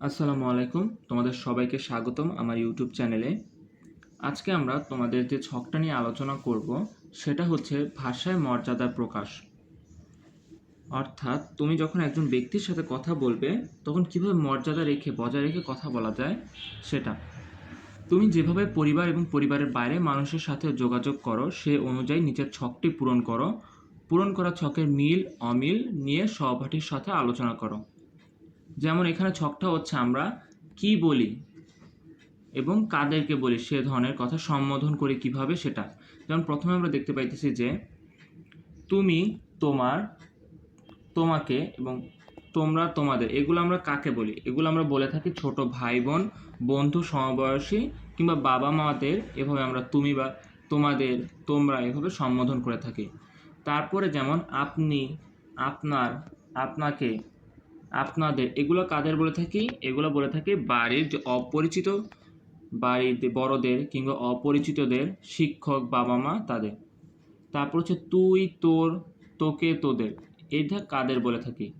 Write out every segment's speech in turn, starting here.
আসসালামু আলাইকুম। তোমাদের সবাইকে স্বাগতম আমার ইউটিউব চ্যানেলে আজকে আমরা তোমাদের যে ছকটা নিয়ে আলোচনা করব, সেটা হচ্ছে ভাষায় মর্যাদার প্রকাশ। অর্থাৎ তুমি যখন একজন ব্যক্তির সাথে কথা বলবে, তখন কীভাবে মর্যাদা রেখে, বজায় রেখে কথা বলা যায় সেটা। তুমি যেভাবে পরিবার এবং পরিবারের বাইরে মানুষের সাথে যোগাযোগ করো, সে অনুযায়ী নিচের ছকটি পূরণ করো। পূরণ করা ছকের মিল, অমিল নিয়ে সহপাঠীর সাথে আলোচনা করো। যেমন এখানে ছকটা হচ্ছে আমরা কি বলি এবং কাদেরকে বলি, সে ধরনের কথা সম্বোধন করি কীভাবে সেটা। যেমন প্রথমে আমরা দেখতে পাইতেছি যে, তুমি তোমার, তোমাকে এবং তোমরা তোমাদের, এগুলো আমরা কাকে বলি? এগুলো আমরা বলে থাকি ছোট ভাই বোন বন্ধু সমবয়সী কিংবা বাবা মাদের এভাবে আমরা তুমি বা তোমাদের, তোমরা এভাবে সম্বোধন করে থাকি। তারপরে যেমন আপনি, আপনার, আপনাকে আপনাদের, এগুলো কাদের বলে থাকি? এগুলো বলে থাকি বাড়ির যে অপরিচিত বাড়ির বড়দের কিংবা অপরিচিতদের শিক্ষক বাবা মা তাদের। তারপর হচ্ছে তুই, তোর, তোকে, তোদের। এটা কাদের বলে থাকি?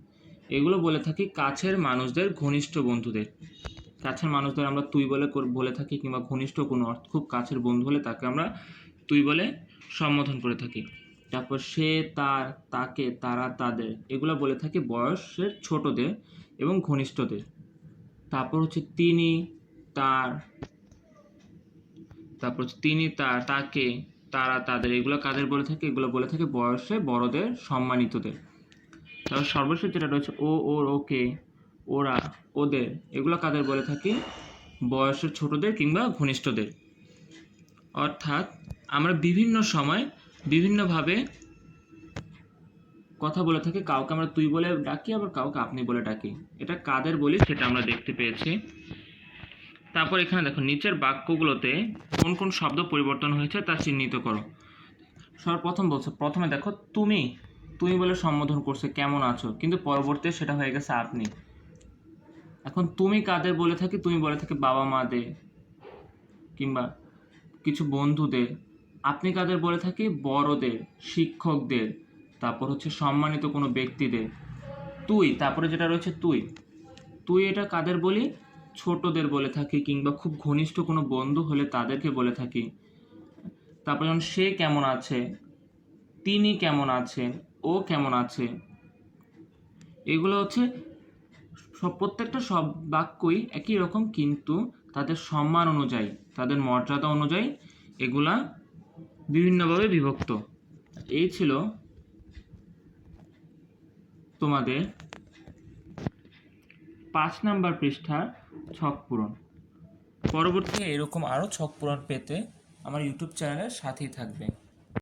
এগুলো বলে থাকি কাছের মানুষদের ঘনিষ্ঠ বন্ধুদের। কাছের মানুষদের আমরা তুই বলে বলে থাকি কিংবা ঘনিষ্ঠ কোনো অর্থ, খুব কাছের বন্ধু হলে তাকে আমরা তুই বলে সম্বোধন করে থাকি। তারপর সে তার, তাকে, তারা তাদের, এগুলো বলে থাকি বয়সের ছোটদের এবং ঘনিষ্ঠদের। তারপর হচ্ছে তিনি তার, তারপর হচ্ছে তিনি তার, তাকে, তারা তাদের, এগুলো কাদের বলে থাকে? এগুলো বলে থাকে বয়সে বড়দের, সম্মানিতদের। তারপর সর্বশেষ যেটা রয়েছে, ও, ওর, ওকে, ওরা, ওদের, এগুলো কাদের বলে থাকি? বয়সের ছোটদের কিংবা ঘনিষ্ঠদের। অর্থাৎ আমরা বিভিন্ন সময় বিভিন্নভাবে কথা বলে থাকি, কাউকে আমরা তুই বলে ডাকি, আবার কাউকে আপনি বলে ডাকি। এটা কাদের বলি সেটা আমরা দেখতে পেয়েছি। তারপর এখানে দেখো, নিচের বাক্যগুলোতে কোন কোন শব্দ পরিবর্তন হয়েছে তা চিহ্নিত করো। সর্বপ্রথম বলছো, প্রথমে দেখো, তুমি তুমি বলে সম্বোধন করছে, কেমন আছো? কিন্তু পরবর্তীতে সেটা হয়ে গেছে, আপনি। এখন, তুমি কাদের বলে থাকি? তুমি বলে থাকি বাবা মাদের কিংবা কিছু বন্ধুদের। আপনি কাদের বলে থাকি? বড়দের, শিক্ষকদের। তারপর হচ্ছে সম্মানিত কোনো ব্যক্তিদের। তুই, তারপরে যেটা রয়েছে তুই। তুই এটা কাদের বলি? ছোটদের বলে থাকি কিংবা খুব ঘনিষ্ঠ কোনো বন্ধু হলে তাদেরকে বলে থাকি। তারপর যেমন সে কেমন আছে? তিনি কেমন আছেন ও কেমন আছে? এগুলো হচ্ছে সব, প্রত্যেকটা সব বাক্যই একই রকম, কিন্তু তাদের সম্মান অনুযায়ী, তাদের মর্যাদা অনুযায়ী এগুলা বিভিন্নভাবে বিভক্ত। এই ছিল তোমাদের পাঁচ নাম্বার পৃষ্ঠার ছক পূরণ। পরবর্তীতে এরকম আরও ছক পূরণ পেতে আমার ইউটিউব চ্যানেলের সাথেই থাকবে।